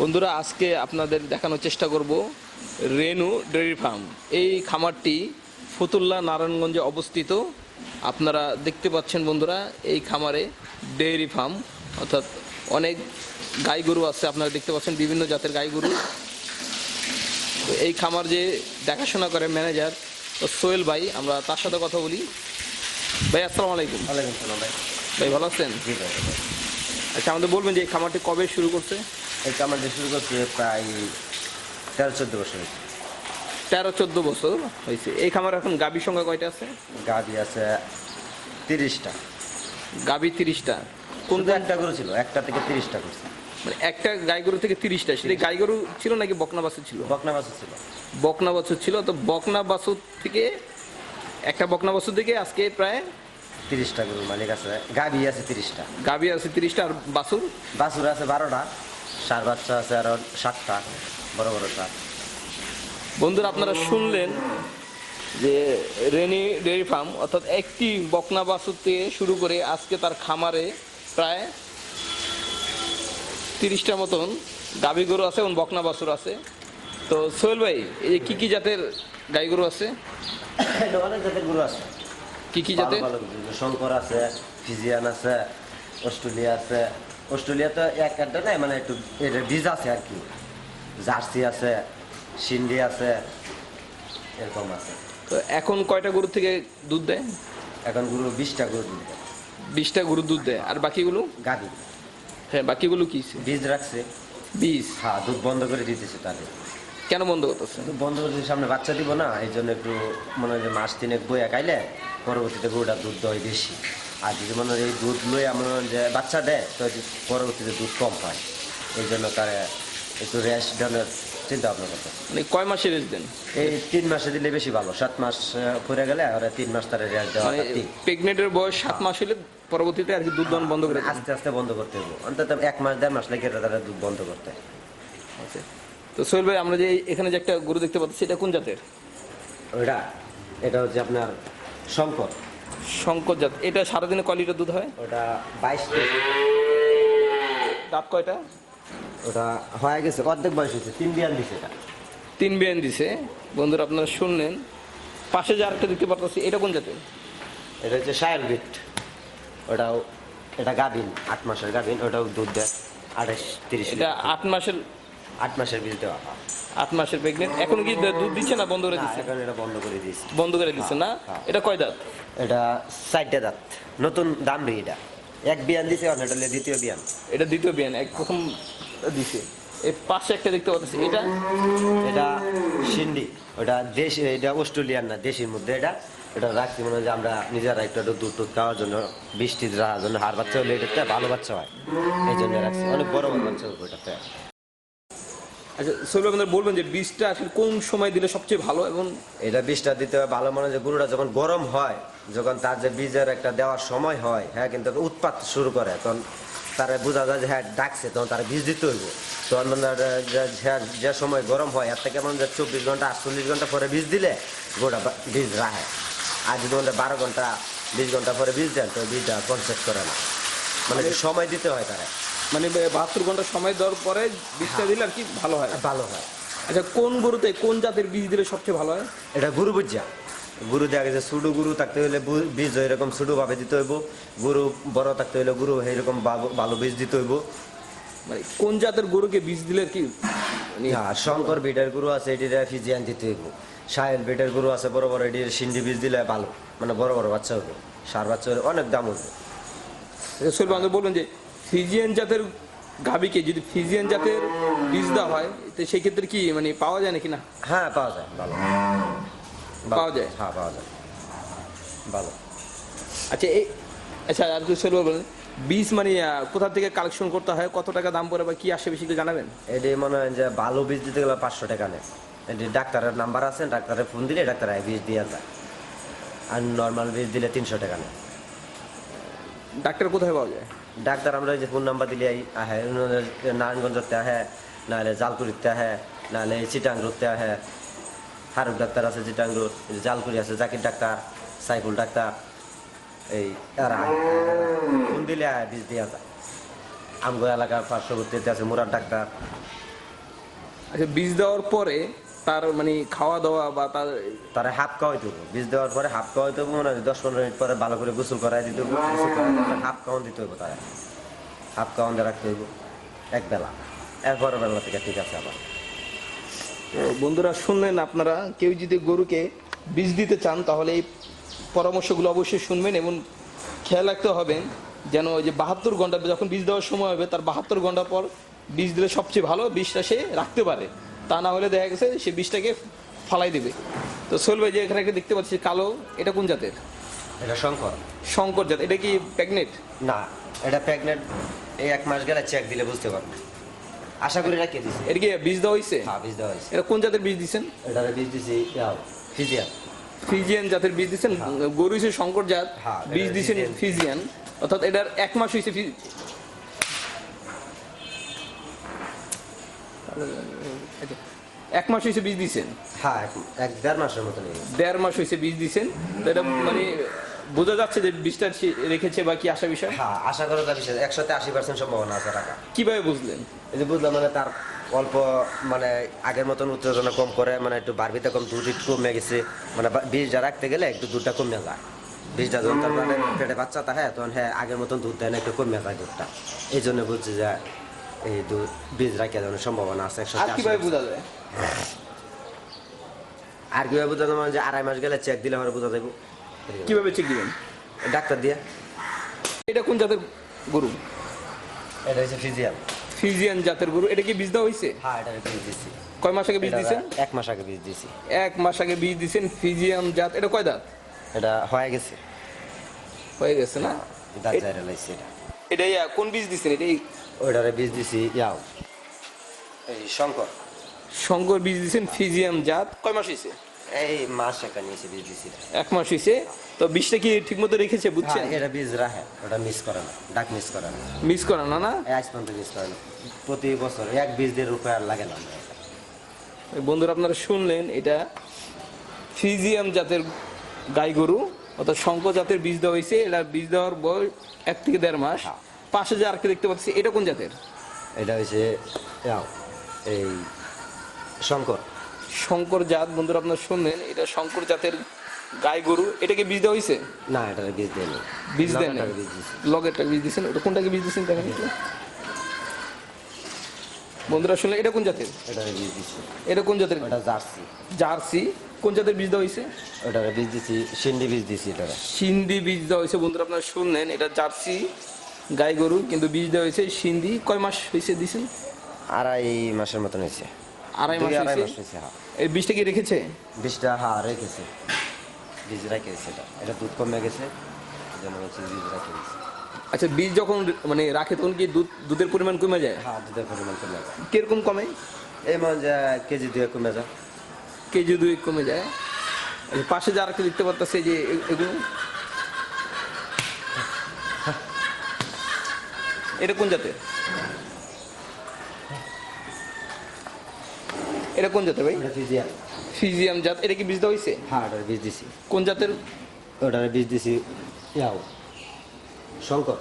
বন্ধুরা আজকে আপনাদের দেখানোর চেষ্টা করব রেনু ডেয়ারি ফার্ম। এই খামারটি ফতুল্লা নারায়ণগঞ্জে অবস্থিত। আপনারা দেখতে পাচ্ছেন বন্ধুরা এই খামারে ডেয়ারি ফার্ম অর্থাৎ অনেক গাই গরু আছে আপনারা দেখতে পাচ্ছেন বিভিন্ন জাতের গাই গরু। এই খামার যে দেখাশোনা করে ম্যানেজার তো সোহেল ভাই আমরা তার সাথে কথা বলি। ভাই আসসালামু আলাইকুম। ওয়ালাইকুম ভাই। ভাই ভালো আছেন। আচ্ছা আমাদের বলবেন যে এই খামারটি কবে শুরু করছে? এই কামারটি শুরু করছে প্রায় তেরো চোদ্দ বছর হয়েছে। তেরো চোদ্দ বছর হয়েছে। এই খামার এখন গাভীর সংখ্যা কয়টা আছে? গাড়ি আছে তিরিশটা। গাভী তিরিশটা। কোন একটা গরু ছিল একটা থেকে তিরিশটা করছে মানে একটা গাই গরু থেকে তিরিশটা। সেটা গাই গরু ছিল নাকি বকনা বাছুর ছিল? বকনা বাছুর ছিল। বকনা বাছুর ছিল। তো বকনা বাছুর থেকে একটা বকনা বাছুর থেকে আজকে প্রায় তিরিশটা গরুর মালিক আছে। গাবি আছে তিরিশটা। গাভী আছে তিরিশটা আর বাছুর? বাছুর আছে বারোটা। সার বাচ্চা আছে আরও সাতটা বড় বড় সার বন্ধুরা আপনারা শুনলেন যে রেনি ডেয়ারি ফার্ম অর্থাৎ একটি বকনা বাছুর থেকে শুরু করে আজকে তার খামারে প্রায় তিরিশটা মতন গাভী গরু আছে এবং বকনা বাছুর আছে। তো সোহেল ভাই এই যে কী কী জাতের গাই গরু আছে? অনেক জাতের গরু আছে। কী কী জাতের? শঙ্কর আছে ফিজিয়ান আছে অস্ট্রেলিয়া আছে অস্ট্রেলিয়া তো এক একটা নাই মানে একটু এটা বীজ আছে আর কি। জার্সি আছে সিন্ডি আছে এরকম আছে। তো এখন কয়টা গরু থেকে দুধ দেয়? এখন গরু বিশটা গরু দুধ দেয়। বিশটা গরু দুধ দেয়। আর বাকিগুলো? গাদি হ্যাঁ বাকিগুলো কি বীজ রাখছে। বিষ হ্যাঁ দুধ বন্ধ করে দিতেছে তাদের কেন বন্ধ করতেছে? বন্ধ করে সামনে বাচ্চা দিব না এই জন্য একটু মনে হয় যে মাস তিনেক বইয়া খাইলে পরবর্তীতে গরুটা দুধ দেয় বেশি। আর যদি মনে হয় এই দুধ লই আমরা যে বাচ্চা দেয় তো পরবর্তীতে দুধ কম হয়। এই জন্য তার একটু রেস্ট দেওয়ার চিন্তা ভাবনা করতে মানে কয় মাসে রেস্ট দেন? এই তিন মাসে দিলে বেশি ভালো সাত মাস পরে গেলে আর তিন মাস তার রেস্ট দেওয়া প্রেগনেন্টের বয়স সাত মাস হলে পরবর্তীতে আর কি দুধ দহন বন্ধ করে আস্তে আস্তে বন্ধ করতে হবে। অন্তত এক মাস দেড় মাস লেগে তারা দুধ বন্ধ করতে। আচ্ছা। তো সোহেল ভাই আমরা যে এখানে যে একটা গরু দেখতে পাচ্ছি সেটা কোন জাতের? ওইটা এটা হচ্ছে আপনার শঙ্কর। শঙ্কর জাত। এটা সারাদিনে ক লিটার দুধ হয়? ওটা বাইশ দাঁত কয়টা? ওটা হয়ে গেছে অর্ধেক বয়স হয়েছে তিন বিয়ান দিছে এটা। তিন বিয়ান দিছে। বন্ধুরা আপনারা শুনলেন। পাশে যে আরেকটা দেখতে পাচ্ছি এটা কোন জাতের? এটা হচ্ছে সায়াল বিট। ওটাও এটা গাভিন আট মাসের গাভিন ওটাও দুধ দেয় আঠাশ তিরিশ এটা আট মাসের আট মাসের বীজ দেওয়া আট মাসের প্রেগনেন্ট এখন কি দুধ দিচ্ছে না বন্ধ করে দিচ্ছে? এখন এটা বন্ধ করে দিয়েছি। বন্ধ করে দিচ্ছে না? হ্যাঁ। এটা কয় দাঁত? এটা চারটে দাঁত। নতুন দাম এটা। এক বিয়ান দিছে আর এটা দ্বিতীয় বিয়ান। এটা দ্বিতীয় বিয়ান এক প্রথম দিছে। এর পাশে একটা দেখতে পাচ্ছি এটা? এটা সিন্ডি। ওটা দেশ এটা অস্ট্রেলিয়ান না দেশের মধ্যে এটা। এটা রাখছি মনে হয় যে আমরা নিজেরা একটু একটু দুধ টুধ খাওয়ার জন্য বৃষ্টি রাখার জন্য হার বাচ্চা হলে এটাতে ভালো বাচ্চা হয়। এই জন্য রাখছি। অনেক বড় বড় বাচ্চা ওটাতে। আচ্ছা সোহেল আপনাদের বলবেন যে বীজটা আসলে কোন সময় দিলে সবচেয়ে ভালো এবং এটা বীজটা দিতে হয় ভালো মনে যে গরুটা যখন গরম হয় যখন তার যে বীজের একটা দেওয়ার সময় হয় হ্যাঁ কিন্তু উৎপাত শুরু করে তখন তারা বোঝা যায় যে হ্যাঁ ডাকছে তখন তারা বীজ দিতে হইব। তখন মানে যে- সময় গরম হয় এর থেকে মনে চব্বিশ ঘণ্টা আটচল্লিশ ঘণ্টা পরে বীজ দিলে গরুটা বা- বীজ রাখে। আর যদি মনে বারো ঘণ্টা বিশ ঘণ্টা পরে বীজ দেন তো বীজটা কনসেপ্ট করে না। মানে সময় দিতে হয় তারা। মানে বাহাত্তর ঘণ্টা সময় দেওয়ার পরে বীজটা দিলে আর কি ভালো হয়? ভালো হয়। আচ্ছা কোন গরুতে কোন জাতের বীজ দিলে সবচেয়ে ভালো হয়? এটা গুরু বুঝা গুরু দেখা গেছে সুডু গুরু থাকতে হইলে বু- বীজ এরকম সুডু ভাবে দিতে হইব। গুরু বড় থাকতে হইলে গুরু এরকম ভালো বীজ দিতে হইব। মানে কোন জাতের গরুকে বীজ দিলে কি আর শঙ্কর বিটের গুরু আছে এটির ফিজিয়ান দিতে হইব। সাহেল বিটের গুরু আছে বড় বড় এটির সিন্ডি বীজ দিলে ভালো। মানে বড় বড় বাচ্চা হবে সার বাচ্চা হলে অনেক দাম হবে বান্ধব বলবেন যে ফিজিয়ান জাতের গাভীকে যদি ফিজিয়ান জাতের বীজ দেওয়া হয় তো সেই ক্ষেত্রে কি মানে পাওয়া যায় নাকি না? হ্যাঁ পাওয়া যায় ভালো। পাওয়া যায়? হ্যাঁ পাওয়া যায়। ভালো। আচ্ছা এই আচ্ছা আর কি সোহেল বলবেন। বীজ মানে কোথা থেকে কালেকশন করতে হয় কত টাকা দাম পড়ে বা কি আসে বেশি জানাবেন? এটি মনে হয় যে ভালো বীজ দিতে গেলে পাঁচশো টাকা নেয়। এটি ডাক্তারের নাম্বার আছে ডাক্তারের ফোন দিলে ডাক্তার বীজ দিয়ে যায় আর নর্মাল বীজ দিলে তিনশো টাকা নেয়। ডাক্তার কোথায় পাওয়া যায়? ডাক্তার আমরা যে ফোন নাম্বার দিলে আহে নারায়ণগঞ্জতে আহে, নাহলে জালকুড়িতে আহে, নাহলে চিটাঙ্গুরতে আহে। ফারুক ডাক্তার আছে চিটাঙ্গুর জালকুড়ি আছে, জাকির ডাক্তার, সাইফুল ডাক্তার, এই আহে। ফোন দিলে আহে বীজ দেওয়া যায় আমগো এলাকার পার্শ্ববর্তীতে আছে মুরাদ ডাক্তার। আচ্ছা বীজ দেওয়ার পরে তার মানে খাওয়া দাওয়া বা তার তারা হাফ খাওয়াই দেবো। বীজ দেওয়ার পরে হাফ খাওয়াই দেবো মানে দশ পনেরো মিনিট পরে ভালো করে গোসল করাই দিতে হবে। তারপরে হাফ খাওয়ান দিতে হইব তারা। হাফ খাওয়ান দিয়ে রাখতে হইব। এক বেলা। এরপরের বেলা থেকে ঠিক আছে আবার। তো বন্ধুরা শুনলেন আপনারা কেউ যদি গরুকে বীজ দিতে চান তাহলে এই পরামর্শগুলো অবশ্যই শুনবেন এবং খেয়াল রাখতে হবে যেন ওই যে বাহাত্তর ঘণ্টা যখন বীজ দেওয়ার সময় হবে তার বাহাত্তর ঘণ্টা পর বীজ দিলে সবচেয়ে ভালো বীজটা সে রাখতে পারে। তা না হলে দেখা গেছে সে বীজটাকে ফালাই দেবে। তো সোহেল ভাই যে এখানে দেখতে পাচ্ছি কালো এটা কোন জাতের? এটা শঙ্কর। শঙ্কর জাত এটা কি প্যাগনেট? না এটা প্রেগনেন্ট এই এক মাস গেলে চেক দিলে বুঝতে পারব। আশা করি রাখিয়ে দিছে। এটা কি বীজ দেওয়া হয়েছে হ্যাঁ বীজ দেওয়া হয়েছে এটা কোন জাতের বীজ দিচ্ছেন এটা বীজ দিছি ফিজিয়াল ফিজিয়ান। জাতের বীজ দিচ্ছেন গরু হিসেবে শঙ্কর জাত হ্যাঁ, বীজ এটা দিচ্ছেন ফিজিয়ান। ফিজিয়ান। অর্থাৎ এটার এক মাস আচ্ছা, এক মাস হয়েছে বীজ দিচ্ছেন হ্যাঁ এক- দেড় মাসের মতো দেড় মাস হয়েছে বীজ দিচ্ছেন তো এটা মানে বোঝা যাচ্ছে যে বীজটা রেখেছে বা কি আসা বিষয়? হ্যাঁ আশা করা যাবে সে একসাথে আশি পার্সেন্ট সম্ভাবনা আছে টাকা। কীভাবে বুঝলেন? এই যে বুঝলাম মানে তার অল্প মানে আগের মতন উত্তেজনা কম করে মানে একটু বারবিতে কম দুধ একটু কমে গেছে। মানে বীজটা রাখতে গেলে একটু দুধটা কমে যায়। বীজটা যখন তার পেটে বাচ্চা থাকে তখন হ্যাঁ আগের মতন দুধ দেয় না একটু কমে যায় দুধটা। এই জন্য বলছি যে এই বীজ রাখিয়া যাওয়ার সম্ভাবনা আছে আর কীভাবে বোঝা যায় আর কীভাবে বোঝা যাবে যে আড়াই মাস গেলে চেক দিলে হলে বোঝা যাব কীভাবে চেক দিবেন? ডাক্তার দিয়ে। এটা কোন জাতের গরু? এটা হচ্ছে ফিজিয়াল ফিজিয়ান জাতের গরু। এটা কি বীজ দেওয়া হয়েছে? হ্যাঁ এটা বীজ দিছি। কয় মাস আগে বীজ এটা দিচ্ছেন এক মাস আগে বীজ দিছি। এক মাস আগে বীজ দিচ্ছেন ফিজিয়াম জাত। এটা কয় দাঁত? এটা হয়ে গেছে। হয়ে গেছে না? দাঁত জায়গা লাইছি এটা। এটা কোন বীজ দিচ্ছেন এটা ওইটারে বীজ দিছি ইয়াও। এই শঙ্কর। শঙ্কর বীজ দিচ্ছেন ফিজিয়াম জাত। কয় মাস হয়েছে এই মাস একটা নিয়েছে বীজ দিছি। এক মাস হয়েছে তো বীজটা কি ঠিক মতো রেখেছে বুঝছেন? হ্যাঁ, এটা বীজ রাখে ওটা মিস করে না ডাক মিস করে না। মিস করা না না? এই আজ পর্যন্ত মিস করে না। প্রতি বছর এক বীজ দিয়ে রূপে আর লাগে না ওই বন্ধুরা আপনারা শুনলেন এটা ফিজিয়াম জাতের গাই গরু অর্থাৎ শঙ্কর জাতের বীজ দেওয়া হয়েছে এটা বীজ দেওয়ার বয়স এক থেকে দেড় মাস। হ্যাঁ। পাশে যে আরেকটা দেখতে পাচ্ছি এটা কোন জাতের? এটা হচ্ছে এই শঙ্কর। শঙ্কর জাত বন্ধুরা আপনারা শুনলেন এটা শঙ্কর জাতের গাই গরু। এটাকে বীজ দেওয়া হয়েছে না এটারে বীজ দেয়নি বীজ দেন বীজ দিছি। লগেরটা বীজ দিচ্ছেন ওটা কোনটাকে বীজ দিচ্ছেন দেখেন। বন্ধুরা শুনলেন এটা কোন জাতের? এটা বীজ দিছি। এটা কোন জাতের? ওটা জার্সি। জার্সি। কোন জাতের বীজ দেওয়া হয়েছে ওটারে বীজ দিছি সিন্ডি বীজ দিছি এটা সিন্ধি বীজ দেওয়া হয়েছে বন্ধুরা আপনারা শুনলেন এটা জার্সি। গাই গরু কিন্তু বীজ দেওয়া হয়েছে সিন্ধি। কয় মাস হয়েছে দিছেন? আড়াই মাসের মতন হয়েছে। আড়াই মাস আড়াই হয়েছে? মাস হয়েছে হ্যাঁ। এই বীজটা কি রেখেছে? বীজটা হ্যাঁ রেখেছে। বীজ রেখে গেছে এটা। এটা দুধ কমে গেছে জন্য হচ্ছে বীজ রেখে গেছে আচ্ছা বীজ যখন মানে রাখে তখন কি দুধ দুধের পরিমাণ কমে যায়? হ্যাঁ দুধের পরিমাণ কমে যায়। কীরকম কমে? এই মানে কেজি দুয়ে কমে যায়। কেজি দুই কমে যায়। পাশে যে আরেকটা দেখতে পারতেছে যে এগুলো। এটা কোন জাতের? এটা কোন জাতের ভাই? ওটা ফিজিয়াল ফিজিয়াম জাত। এটা কি বীজ দেওয়া হয়েছে হ্যাঁ ওটার বীজ দিছি। কোন জাতের? ওটার বীজ দিছি ইয়াও। শঙ্কর।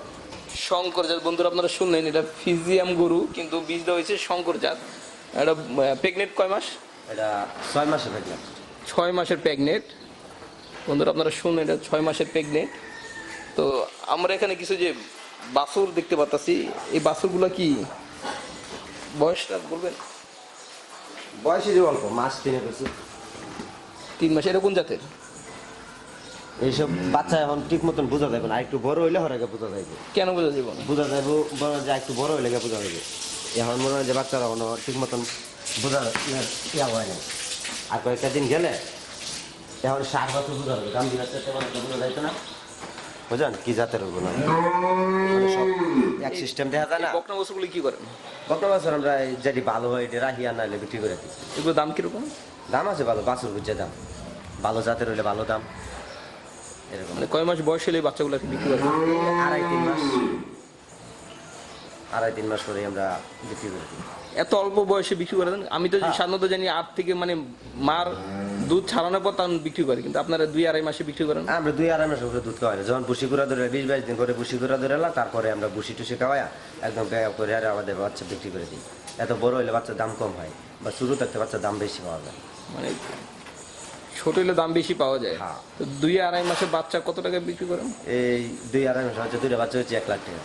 শঙ্কর জাত। বন্ধুরা আপনারা শুনলেন এটা ফিজিয়াম গরু কিন্তু বীজ দেওয়া হয়েছে শঙ্কর জাত। এটা প্রেগনেন্ট কয় মাস? এটা ছয় মাসের ফেকলাম ছয় মাসের প্রেগনেন্ট বন্ধুরা আপনারা শুনলেন এটা ছয় মাসের প্রেগনেন্ট তো আমরা এখানে কিছু যে বাছুর দেখতে পাচ্ছি এই বাছুরগুলো কি? বয়সটা বলবেন? বয়সে যে অল্প মাস তিনে করছি তিন মাস এটা কোন জাতের? এইসব বাচ্চা এখন ঠিক মতন বোঝা যাবে না। একটু বড় হইলে হরে বোঝা যাবে কেন বোঝা যাবে বোঝা যাবে বড় যে একটু বড় হইলে বোঝা যাবে এখন মনে হয় যে বাচ্চারা কোনো ঠিক মতন বোঝা ইয়া হয় না আর কয়েকটা দিন গেলে এখন সার বছর বোঝা যাবে। দাম দিন বোঝা যাইতো না। বুঝলেন? কি জাতের না মানে সব এক সিস্টেম দেখা যায় না। বকনা বাছুরগুলো কি করেন? বর্তমান বছর আমরা যেটি ভালো হয় এটি রাখি আর নাহলে বিক্রি করে দিই এগুলো দাম কীরকম? দাম আছে ভালো বাছুর বুঝছে দাম। ভালো জাতের হইলে ভালো দাম। এরকম। মানে কয় মাস বয়স হলে এই বাচ্চাগুলোকে বিক্রি করেন আড়াই তিন মাস। আড়াই তিন মাস পরে আমরা বিক্রি করে দিই। এত অল্প বয়সে বিক্রি করে দেন? আমি তো সাধারণত জানি আট থেকে মানে মার দুধ ছাড়ানোর পর তখন বিক্রি করে কিন্তু আপনারা দুই আড়াই মাসে বিক্রি করেন? আমরা দুই আড়াই মাসে দুধ খাওয়াই না। যখন বুসি করে ধরে বিশ বাইশ দিন করে বুসি করে ধরে এলাম তারপরে আমরা বুসি টুসি খাওয়াই একদম ব্যয় করে আর আমাদের বাচ্চা বিক্রি করে দিই। এত বড় হলে বাচ্চার দাম কম হয় বা শুরু থাকতে বাচ্চার দাম বেশি পাওয়া যায়। মানে ছোট হলে দাম বেশি পাওয়া যায়? হ্যাঁ। তো দুই আড়াই মাসের বাচ্চা কত টাকা বিক্রি করেন? এই দুই আড়াই মাসে হচ্ছে দুইটা বাচ্চা হচ্ছে এক লাখ টাকা।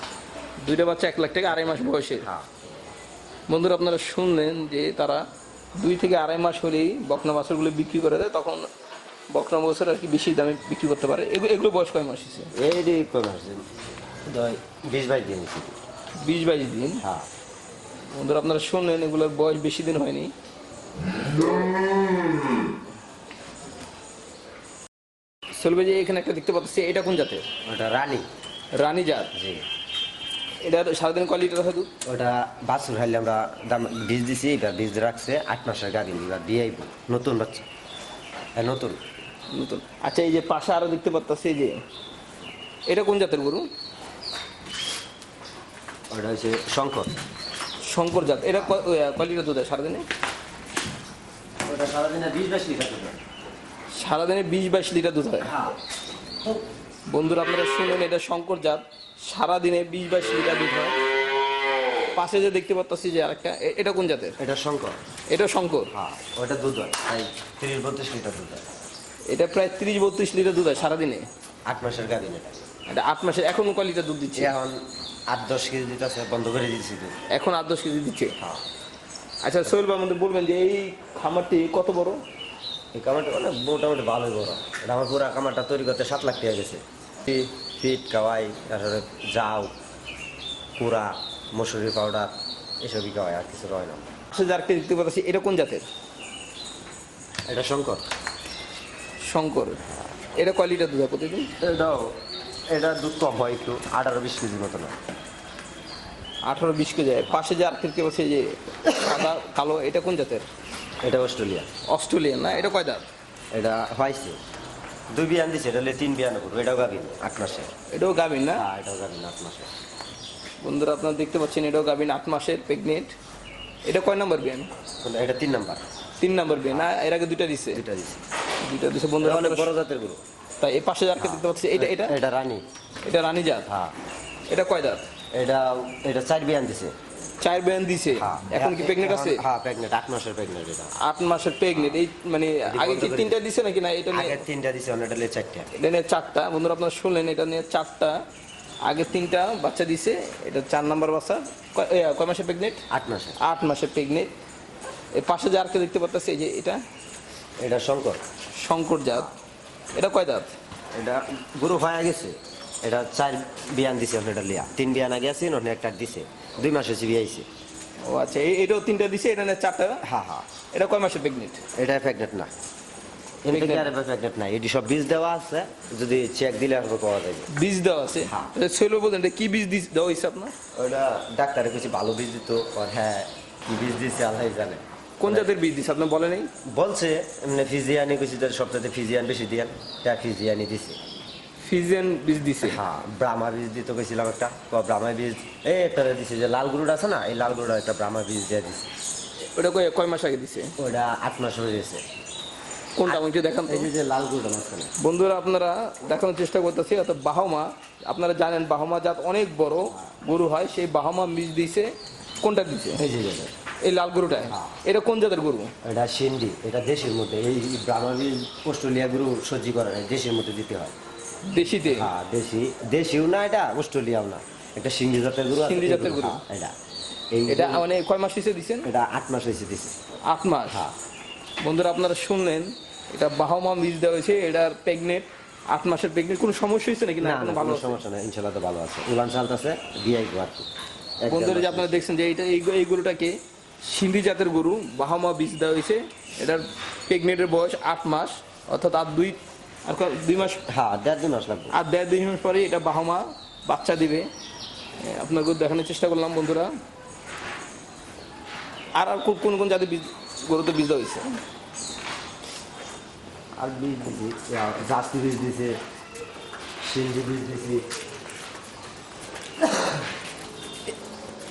দুইটা বাচ্চা এক লাখ টাকা আড়াই মাস বয়সে? হ্যাঁ। বন্ধুরা আপনারা শুনলেন যে তারা দুই থেকে আড়াই মাস হলেই বকনা বাছরগুলো বিক্রি করে দেয় তখন বকনা বছর আর কি বেশি দামে বিক্রি করতে পারে। এগুলো বয়স কয় মাস হয়েছে? এই বিশ বাইশ দিন বিশ বাইশ দিন? হ্যাঁ। বন্ধুরা আপনারা শুনলেন এগুলোর বয়স বেশি দিন হয়নি। চলবে যে এখানে একটা দেখতে পাচ্ছি এটা কোন জাতের? ওটা রানী। রানী জাত। জি। এটা সারাদিন কয় লিটার হয় দুধ? ওটা বাছুর হাইলে আমরা দাম বীজ দিছি এবার বীজ রাখছে আট মাসের গাড়ি এবার দিয়ে আইব। নতুন বাচ্চা হ্যাঁ নতুন। নতুন। আচ্ছা এই যে পাশে আরও দেখতে এই যে এটা কোন জাতের গরু? ওটা হচ্ছে শঙ্কর। শঙ্কর জাত। এটা ক- লিটার দুধ হয় সারাদিনে? ওটা সারাদিনে বিশ বাইশ লিটার দুধ সারাদিনে বিশ বাইশ লিটার দুধ হয়? হ্যাঁ। বন্ধুরা আপনারা শুনলেন এটা শঙ্কর জাত। সারাদিনে বিশ বাইশ লিটার দুধ হয়। পাশে যে দেখতে পাচ্ছি যে আরেকটা এটা কোন জাতের? এটা শঙ্কর। এটা শঙ্কর? হ্যাঁ ওটা দুধ হয় তাই তিরিশ বত্রিশ লিটার দুধ হয়। এটা প্রায় তিরিশ বত্রিশ লিটার দুধ হয় সারাদিনে? আট মাসের গাড়ি এটা। আট মাসে এখন কয় লিটার দুধ দিচ্ছে? এখন আট দশ কেজি দিতে আছে বন্ধ করে দুধ। এখন আট দশ কেজি দিচ্ছে? হ্যাঁ। আচ্ছা সোহেল ভাই আমাদের বলবেন যে এই খামারটি কত বড়? এই কামারটা অনেক মোটামুটি ভালোই বড়। এটা আমার পুরো খামারটা তৈরি করতে সাত লাখ টাকা গেছে। ফিট কাওয়াই তারপরে জাউ কুড়া মসুরি পাউডার এসবই খাওয়াই আর কিছু রয় না। পাশে যে আরেকটা দেখতে পাচ্ছি এটা কোন জাতের? এটা শঙ্কর। শঙ্কর। এটা কয় লিটার দুধ হয় প্রতিদিন? এটাও এটা দুধ কম হয় একটু আঠারো বিশ কেজির মতো না। আঠারো বিশ কেজি হয়। পাশে যে আরেকটা দেখতে পাচ্ছি যে সাদা কালো এটা কোন জাতের? এটা অস্ট্রেলিয়া। অস্ট্রেলিয়ান না? এটা কয় দাঁত? এটা হয়েছে। দুই বিয়ান দিছে এটা হলে তিন বিয়ান করব এটাও গাবিন আট মাসে এটাও গাভিন না? হ্যাঁ এটাও গাবিন আট মাসে বন্ধুরা আপনারা দেখতে পাচ্ছেন এটাও গাভিন আট মাসের প্রেগনেন্ট এটা কয় নম্বর বিয়ান? এটা তিন নাম্বার। তিন নম্বর বিয়ান না এর আগে দুইটা দিছে? দুইটা দিছে। দুইটা দিছে বন্ধুরা অনেক বড় জাতের গরু। তাই এই পাশে যে আরেকটা দেখতে পাচ্ছি এটা এটা? এটা রানী। এটা রানী জাত? হ্যাঁ। এটা কয় দাঁত এটা এটা চার বিয়ান দিছে। চার বিয়ান দিছে। এখন কি প্রেগনেন্ট আছে? হ্যাঁ প্রেগনেন্ট আট মাসের প্রেগনেন্ট এটা। আট মাসের প্রেগনেন্ট এই মানে আগে কি তিনটা দিছে নাকি? না এটা আগে তিনটা দিছে অন্য এটা চারটা। এটা নিয়ে চারটা। বন্ধুরা আপনারা শুনলেন এটা নিয়ে চারটা। আগে তিনটা বাচ্চা দিছে। এটা চার নাম্বার বাচ্চা। কয় মাসের প্রেগনেন্ট আট মাসের। আট মাসের প্রেগনেন্ট এই পাশে যে আরেকটা দেখতে পাচ্ছি এই যে এটা। এটা শঙ্কর। শঙ্কর জাত। এটা কয় দাঁত এটা গরু হয়ে গেছে। এটা চার বিয়ান দিছে এটা লিয়া। তিন বিয়ান আগে আছে অন্য একটা দিছে। দুই মাস বিয়ে আইছে। ও আচ্ছা এটাও তিনটা দিছে এটা নিয়ে চারটা? হ্যাঁ হ্যাঁ এটা কয় মাসের প্রেগনেন্ট এটা প্রেগনেন্ট না। Pregnant? প্রেগনেন্ট না? এটি সব বীজ দেওয়া আছে যদি চেক দিলে আর পাওয়া যাবে। বীজ দেওয়া আছে। ছেলে কি বীজ দিস- দেওয়া হয়েছে আপনার? ওটা ডাক্তারে কিছু ভালো বীজ দিত হ্যাঁ কি বীজ দিছে আল্লাহ জানে। কোন জাতের বীজ দিছে আপনার বলে নেই? বলছে ফিজিয়ানি কিছু সপ্তাহে ফিজিয়ান বেশি দিয়ান তা ফিজিয়ানি দিছে। ফিজিয়ান বীজ দিছে। হ্যাঁ ব্রাহ্মা বীজ দিতে গেছিলাম একটা। ব্রাহ্মা বীজ? এ একটা দিছে যে লাল গরুটা আছে না এই লাল গরুটা একটা ব্রাহ্মা বীজ দিয়ে দিছে। ওটা কয়- কয় মাস আগে দিছে? ওটা আট মাস হয়ে গেছে। কোনটা আমাকে দেখান এই যে লাল গরুটা মাঝখানে। বন্ধুরা আপনারা দেখানোর চেষ্টা করতেছি অর্থাৎ বাহমা। আপনারা জানেন বাহমা জাত অনেক বড় গরু হয় সেই বাহমা বীজ দিছে। কোনটা দিছে? এই যে এই লাল গরুটায় এটা কোন জাতের গরু? এটা সিন্ডি এটা দেশের মধ্যে। এই ব্রাহ্মা বীজ অস্ট্রেলিয়া গরু সহ্য করে না দেশের মধ্যে দিতে হয়। দেশিতে? হ্যাঁ দেশি দেশিও না এটা অস্ট্রেলিয়াও না। একটা সিন্ধি জাতের গরু আছে, সিন্ধি জাতের গরু। হ্যাঁ, এটা। এটা মানে কয় মাস হিসেবে দিছেন? এটা আট মাস হয়েছে দিছে। আট মাস? হ্যাঁ। বন্ধুরা আপনারা শুনলেন এটা বাহমা বীজ দেওয়া হয়েছে এটার প্রেগনেন্ট আট মাসের প্রেগনেন্ট কোনো সমস্যা হয়েছে নাকি? না না এখনও না, ভালো কোনো সমস্যা নেই ইনশাল্লাহ তো ভালো আছে। উলান চালতাছে বিয়াই আর কি। বন্ধুরা যে আপনারা দেখছেন যে এইটা এই এই গরুটাকে সিন্ধি জাতের গরু বাহামা বীজ দেওয়া হয়েছে। এটার প্রেগনেন্টের বয়স আট মাস অর্থাৎ আর দুই দুই মাস? হ্যাঁ দেড় দুই মাস লাগবে। আর দেড় দুই মাস পরে এটা বাহামা বাচ্চা দিবে। এ, আপনাকে দেখানোর চেষ্টা করলাম বন্ধুরা। আর আর কোন কোন কোন জাতের বীজ গরুতে বীজ হয়েছে? আর বীজ দিছি জাস্তি বীজ দিছে সিন্ধি বীজ দিছি।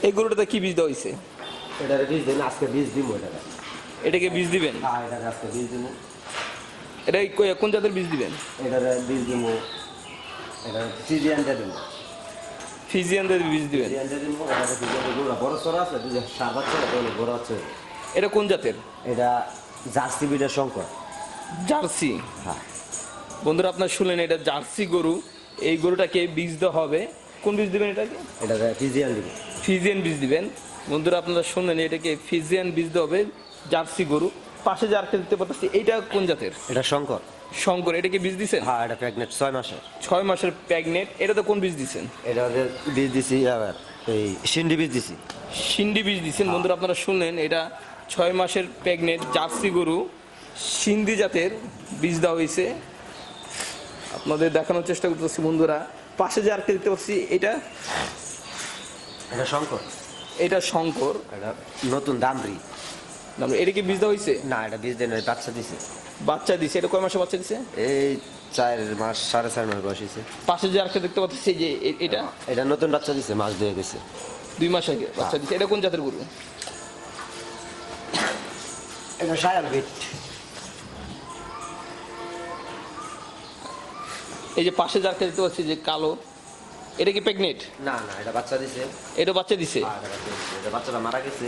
এই গরুটাতে কি বীজ দেওয়া হয়েছে? এটারে বীজ দিন আজকে বীজ দিব এটারে। এটাকে বীজ দিবেন? হ্যাঁ এটারে আজকে বীজ দিব এটা কোন জাতের বীজ দিবেন? এটারে বীজ দিব এটা সিজিয়ান দিয়ে দিব ফিজিয়ানদের বীজ দিবেন? এটা বড় সরা আছে সার বাচ্চা এটা বড় এটা কোন জাতের? এটা জার্সি বিটের শঙ্কর। জার্সি? হ্যাঁ। বন্ধুরা আপনার শুনলেন এটা জার্সি গরু। এই গরুটাকে বীজ দেওয়া হবে। কোন বীজ দিবেন এটাকে? এটা ফিজিয়ান দিব। ফিজিয়ান বীজ দিবেন। বন্ধুরা আপনারা শুনলেন এটাকে ফিজিয়ান বীজ দেওয়া হবে জার্সি গরু। পাশে যারকে দিতে পারতেছি এইটা কোন জাতের? এটা শঙ্কর। শঙ্কর এটা কি বীজ দিছেন? হ্যাঁ এটা প্রেগনেন্ট ছয় মাসের। ছয় মাসের প্যাগনেট এটা তো কোন বীজ দিছেন? এটা বীজ দিছি আবার এই সিন্ডি বীজ দিছি। সিন্ডি বীজ দিচ্ছেন বন্ধুরা আপনারা শুনলেন এটা ছয় মাসের প্রেগনেন্ট জার্সি গরু সিন্ধি জাতের বীজ দেওয়া হয়েছে আপনাদের দেখানোর চেষ্টা করতেছি বন্ধুরা। পাশে যে আরেকটা দেখতে পাচ্ছি এটা? এটা শঙ্কর। এটা শঙ্কর। এটা নতুন দামরি। এটা কি বীজ দেওয়া হয়েছে না এটা বীজ দেন বাচ্চা দিছে। বাচ্চা দিছে এটা কয় মাসে বাচ্চা দিছে? এই চার মাস সাড়ে চার মাস বয়স হয়েছে পাশে যে আরেকটা দেখতে পাচ্ছি যে এটা? এটা নতুন বাচ্চা দিছে মাস দিয়ে গেছে দুই মাস আগে বাচ্চা দিছে এটা কোন জাতের গরু? এটা সায়াল বিট। এই যে পাশে যার দেখতে পাচ্ছি যে কালো এটা কি প্রেগনেন্ট না না এটা বাচ্চা দিছে। এটা বাচ্চা দিছে? এটা বাচ্চা দিছে। এটা বাচ্চাটা মারা গেছে।